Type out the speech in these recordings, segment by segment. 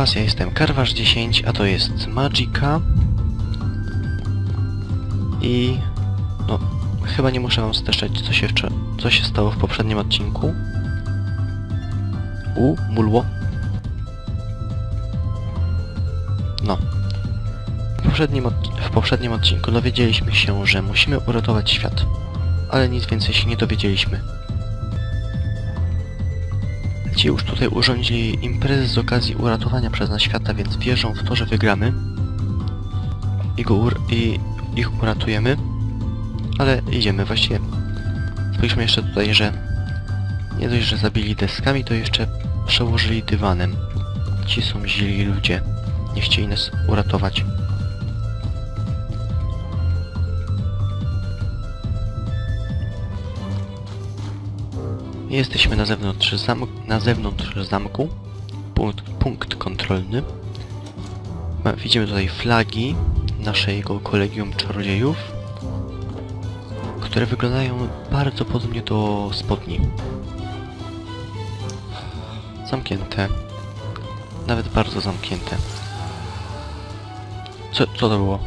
Was, ja jestem Karwasz10, a to jest Magica. I... no, chyba nie muszę wam streszczać, co się, co się stało w poprzednim odcinku. U, mulło. No. W poprzednim, w poprzednim odcinku dowiedzieliśmy się, że musimy uratować świat. Ale nic więcej się nie dowiedzieliśmy. Ci już tutaj urządzili imprezę z okazji uratowania przez nas świata, więc wierzą w to, że wygramy. I, go ur i ich uratujemy. Ale idziemy właściwie. Spójrzmy jeszcze tutaj, że nie dość, że zabili deskami, to jeszcze przełożyli dywanem. Ci są źli ludzie. Nie chcieli nas uratować. Jesteśmy na zewnątrz, zam na zewnątrz zamku. Punkt, punkt kontrolny. Ma, widzimy tutaj flagi naszego kolegium czarodziejów, które wyglądają bardzo podobnie do spodni. Zamknięte. Nawet bardzo zamknięte. Co, co to było?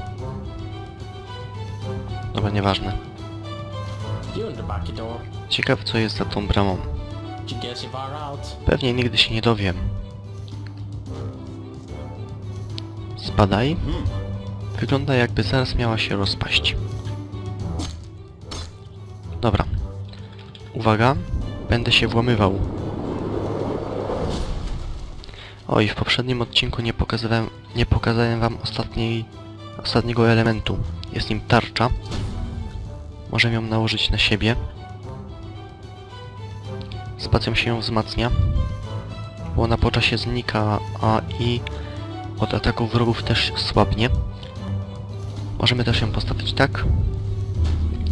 Dobra, nieważne. You back door. Ciekaw co jest za tą bramą. Pewnie nigdy się nie dowiem. Spadaj. Wygląda jakby zaraz miała się rozpaść. Dobra. Uwaga. Będę się włamywał. Oj, w poprzednim odcinku nie pokazałem, nie pokazałem wam ostatniej, ostatniego elementu. Jest nim tarcza. Możemy ją nałożyć na siebie. Spacją się ją wzmacnia, bo ona po czasie znika, a i od ataku wrogów też słabnie. Możemy też ją postawić tak.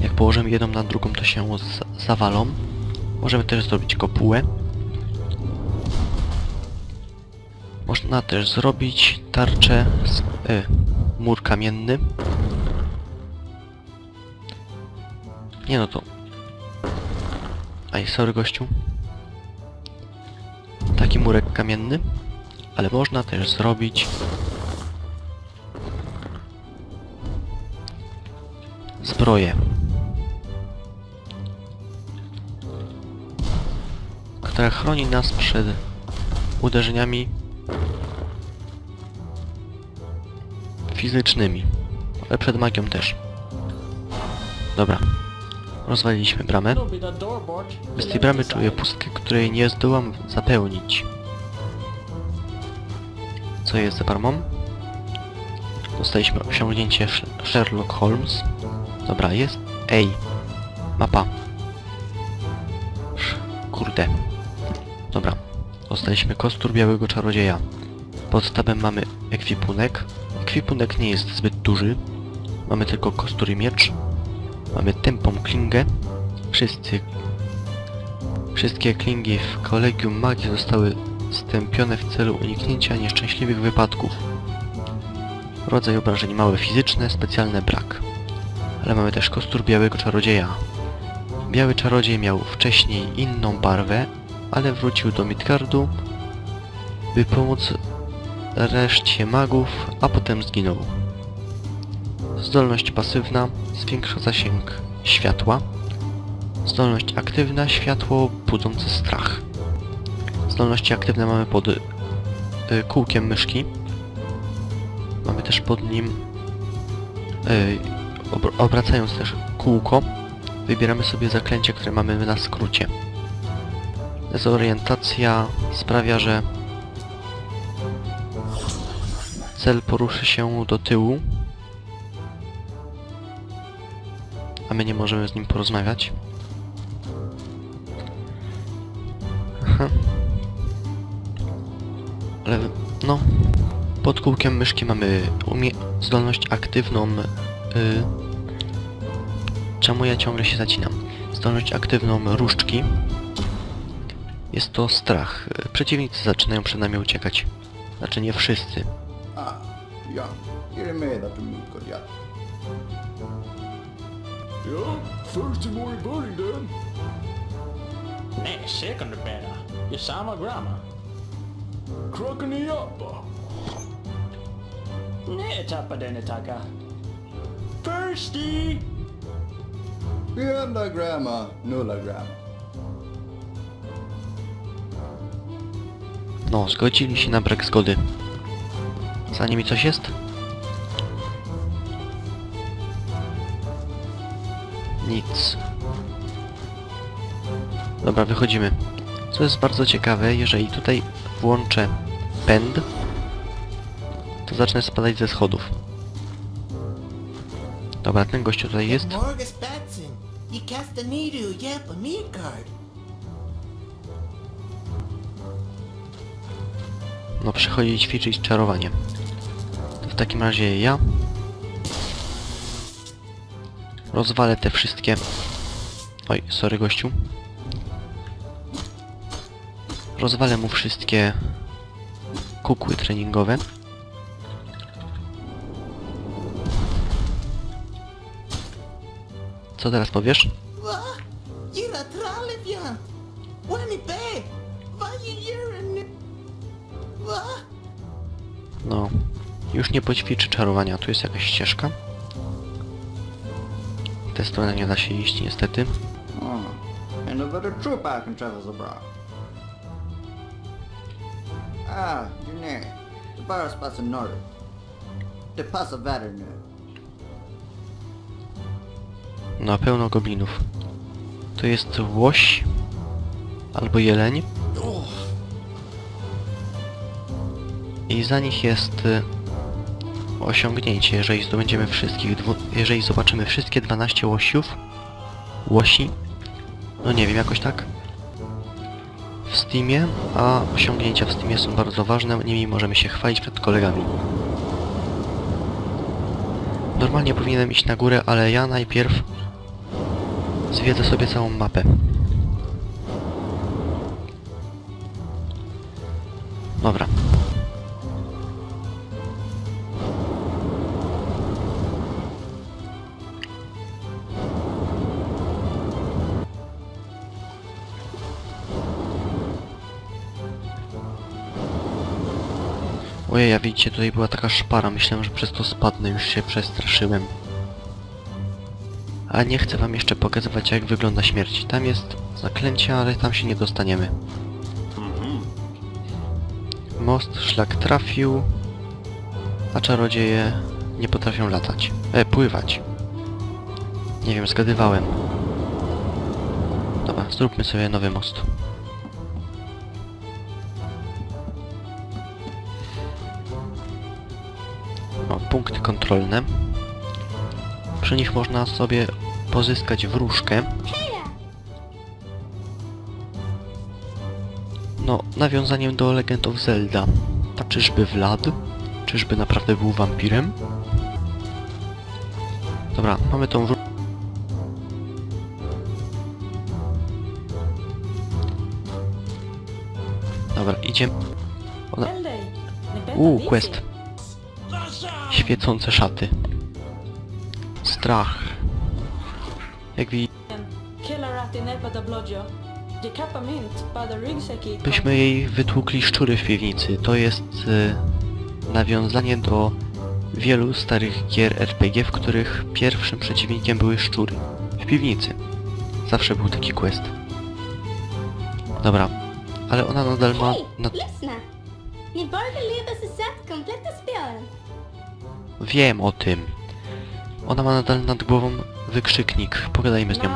Jak położymy jedną na drugą, to się zawalą. Możemy też zrobić kopułę. Można też zrobić tarczę z y, mur kamienny. Nie no to... Aj, sorry gościu. Taki murek kamienny. Ale można też zrobić... Zbroję. Która chroni nas przed uderzeniami fizycznymi. Ale przed magią też. Dobra. Rozwaliliśmy bramę. Don't be that door, Bort. Z tej bramy czuję pustkę, której nie zdołam zapełnić. Co jest za bramą? Dostaliśmy osiągnięcie Sh- Sherlock Holmes. Dobra, jest. Ej! Mapa. Kurde. Dobra. Dostaliśmy kostur białego czarodzieja. Pod tabem mamy ekwipunek. Ekwipunek nie jest zbyt duży. Mamy tylko kostur i miecz. Mamy tępą klingę. Wszyscy Wszystkie klingi w Kolegium Magii zostały stępione w celu uniknięcia nieszczęśliwych wypadków. Rodzaj obrażeń małe fizyczne, specjalne brak. Ale mamy też kostur białego czarodzieja. Biały czarodziej miał wcześniej inną barwę, ale wrócił do Midgardu, by pomóc reszcie magów, a potem zginął. Zdolność pasywna zwiększa zasięg światła, Zdolność aktywna, światło budzące strach. Zdolności aktywne mamy pod y, kółkiem myszki. Mamy też pod nim, y, ob obracając też kółko, wybieramy sobie zaklęcie, które mamy na skrócie. Dezorientacja sprawia, że cel poruszy się do tyłu, a my nie możemy z nim porozmawiać. Aha. Ale no, pod kółkiem myszki mamy zdolność aktywną. Y czemu ja ciągle się zacinam? Zdolność aktywną różdżki. Jest to strach. Przeciwnicy zaczynają przed nami uciekać. Znaczy nie wszyscy. Ah, ja, ja. Ja, först till morgonbörjan den. Nej, second better. You saw my grammar. Krokaniapa. Nej, tappade den tacka. Thirsty! Enda grandma, nulla grandma. No, zgodzili się na brak zgody. Za nimi coś jest? Nic. Dobra, wychodzimy. Co jest bardzo ciekawe, jeżeli tutaj włączę pęd, to zacznę spadać ze schodów. Dobra, ten gościu tutaj jest. No, przychodzi ćwiczyć czarowanie. To w takim razie ja rozwalę te wszystkie... Oj, sorry gościu. Rozwalę mu wszystkie kukły treningowe. Co teraz powiesz? No, już nie poćwiczy czarowania. Tu jest jakaś ścieżka. W tę stronę nie da się iść niestety. Spots in order. The pasa. No, pełno goblinów. To jest łoś albo jeleń. I za nich jest y, osiągnięcie, jeżeli zdobędziemy wszystkich jeżeli zobaczymy wszystkie 12 łosiów, łosi, no nie wiem, jakoś tak, w Steamie, a osiągnięcia w Steamie są bardzo ważne, nimi możemy się chwalić przed kolegami. Normalnie powinienem iść na górę, ale ja najpierw zwiedzę sobie całą mapę. Dobra. Ojej, ja widzicie, tutaj była taka szpara. Myślałem, że przez to spadnę. Już się przestraszyłem. A nie chcę wam jeszcze pokazywać, jak wygląda śmierć. Tam jest zaklęcie, ale tam się nie dostaniemy. Most szlak trafił, a czarodzieje nie potrafią latać. E, pływać. Nie wiem, zgadywałem. Dobra, zróbmy sobie nowy most. Punkty kontrolne. Przy nich można sobie pozyskać wróżkę. No, nawiązaniem do Legend of Zelda. A czyżby Vlad? Czyżby naprawdę był wampirem? Dobra, mamy tą wró... Dobra, idziemy. Ona... Uuu, quest. Świecące szaty. Strach. Jak widzicie, byśmy jej wytłukli szczury w piwnicy. To jest y, nawiązanie do wielu starych gier RPG, w których pierwszym przeciwnikiem były szczury. W piwnicy. Zawsze był taki quest. Dobra, ale ona nadal ma... Hej, Nad... lyssna! Ni bör beleda sig sätt kompletta spelen. Wiem o tym. Ona ma nadal nad głową wykrzyknik. Pogadajmy z nią.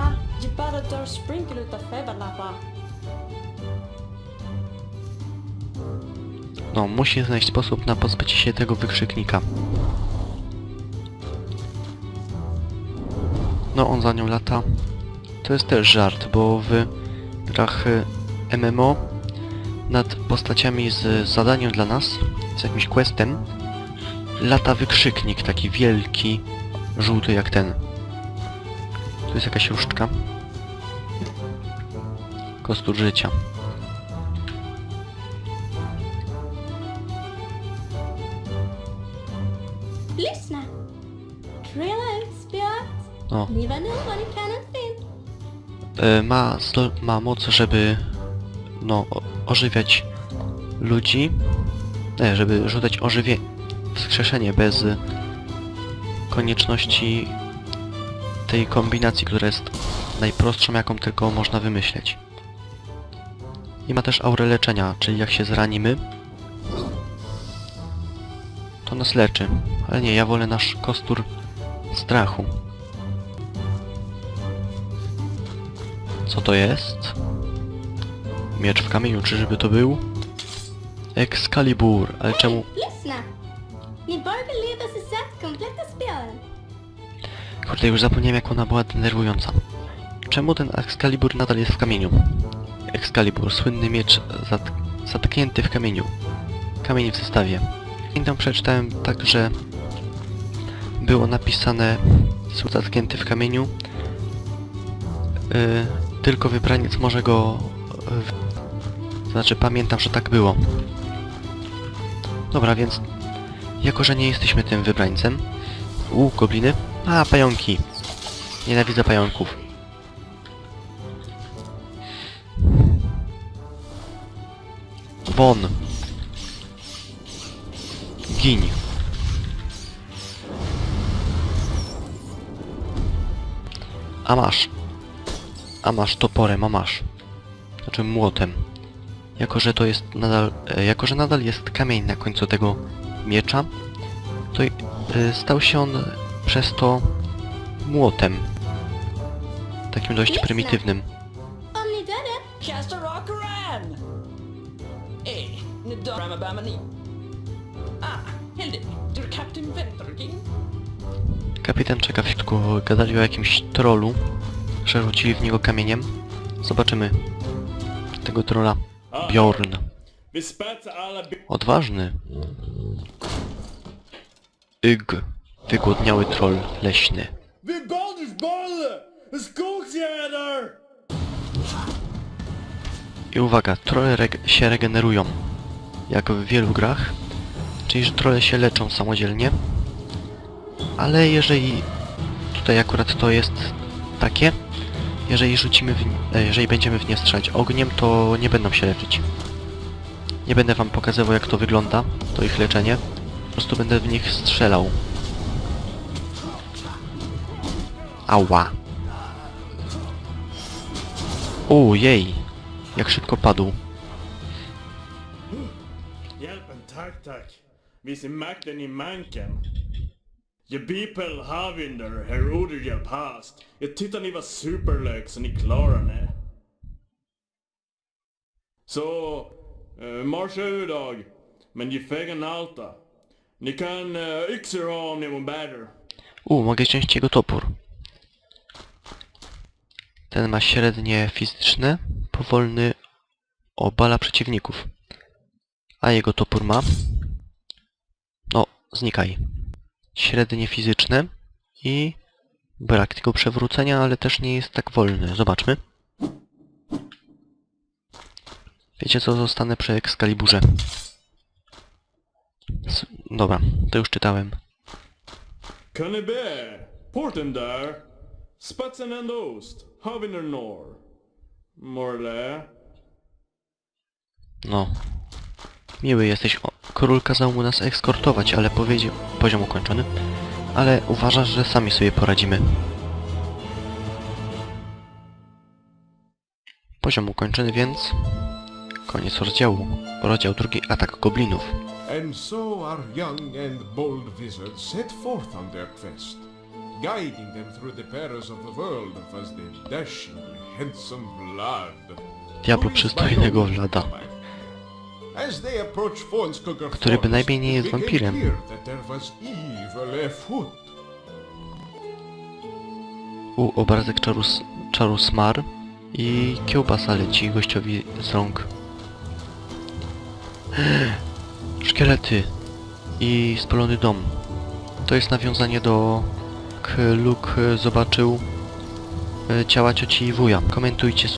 No, musi znaleźć sposób na pozbycie się tego wykrzyknika. No, on za nią lata. To jest też żart, bo w grach y, MMO nad postaciami z zadaniem dla nas, z jakimś questem, lata wykrzyknik, taki wielki, żółty jak ten. Tu jest jakaś różdżka. Kostur życia. O, e, ma, zdol- ma moc, żeby no, o- ożywiać ludzi, e, żeby rzucać ożywie, wskrzeszenie bez konieczności tej kombinacji, która jest najprostszą, jaką tylko można wymyśleć. I ma też aurę leczenia, czyli jak się zranimy, to nas leczy. Ale nie, ja wolę nasz kostur strachu. Co to jest? Miecz w kamieniu, czyżby to był? Excalibur, ale czemu... Ni bör väl leda sig sätt kompletta spelen? Kurde, już zapomniałem jak ona była denerwująca. Czemu ten Excalibur nadal jest w kamieniu? Excalibur, słynny miecz zat zatknięty w kamieniu. Kamień w zestawie. I tam przeczytałem tak, że było napisane są zatknięty w kamieniu. Yy, tylko wybraniec może go... Yy, znaczy pamiętam, że tak było. Dobra, więc jako, że nie jesteśmy tym wybrańcem... U, gobliny. A, pająki. Nienawidzę pająków. Won. Gin. A masz. A masz toporem, a masz. Znaczy młotem. Jako, że to jest nadal... e, Jako, że nadal jest kamień na końcu tego miecza, to e, stał się on przez to młotem. Takim dość prymitywnym. Kapitan czeka w środku. Gadali o jakimś trollu. Przerzucili w niego kamieniem. Zobaczymy. Tego trolla. Bjorn. Odważny. Ygg. Wygłodniały troll leśny. I uwaga, trolle reg się regenerują. Jak w wielu grach. Czyli, że trolle się leczą samodzielnie. Ale jeżeli... Tutaj akurat to jest takie. Jeżeli rzucimy w... e, Jeżeli będziemy w nie strzelać ogniem, to nie będą się leczyć. Nie będę wam pokazywał jak to wygląda, to ich leczenie. Po prostu będę w nich strzelał. Ała. Ojej. Jak szybko padł. Hjälpen, tack, tack. Vi ser makten i manken. Je people Havinder, herr Oderjel past. Jag tittar ni var superlök så ni klarar det. Så, uh, marscha idag. Men ge fäggen alta. Ni kan uh, yxor ha om ni mår bättre. Mogę wziąć jego topór. Ten ma średnie fizyczne, powolny obala przeciwników. A jego topór ma... No, znikaj. Średnie fizyczne i brak tego przewrócenia, ale też nie jest tak wolny. Zobaczmy. Wiecie co, zostanę przy Excaliburze. S dobra, to już czytałem. Kan ni be? Porten där. Spatsen and ost. Havinder norr. Morle. No. Miły jesteś. O, król kazał mu nas eskortować, ale powiedział... Poziom ukończony. Ale uważasz, że sami sobie poradzimy. Poziom ukończony, więc... Koniec rozdziału. Rozdział drugi, atak goblinów. And so our young and bold wizards set forth on their quest, guiding them through the perils of the world was handsome blood. Diablo przystojnego Vlada. Który bynajmniej nie jest wampirem. U, obrazek czaru, czaru smar. I kiełbasa leci gościowi z rąk. Szkielety. I spalony dom. To jest nawiązanie do... Luke zobaczył e, ciała cioci i wuja. Komentujcie,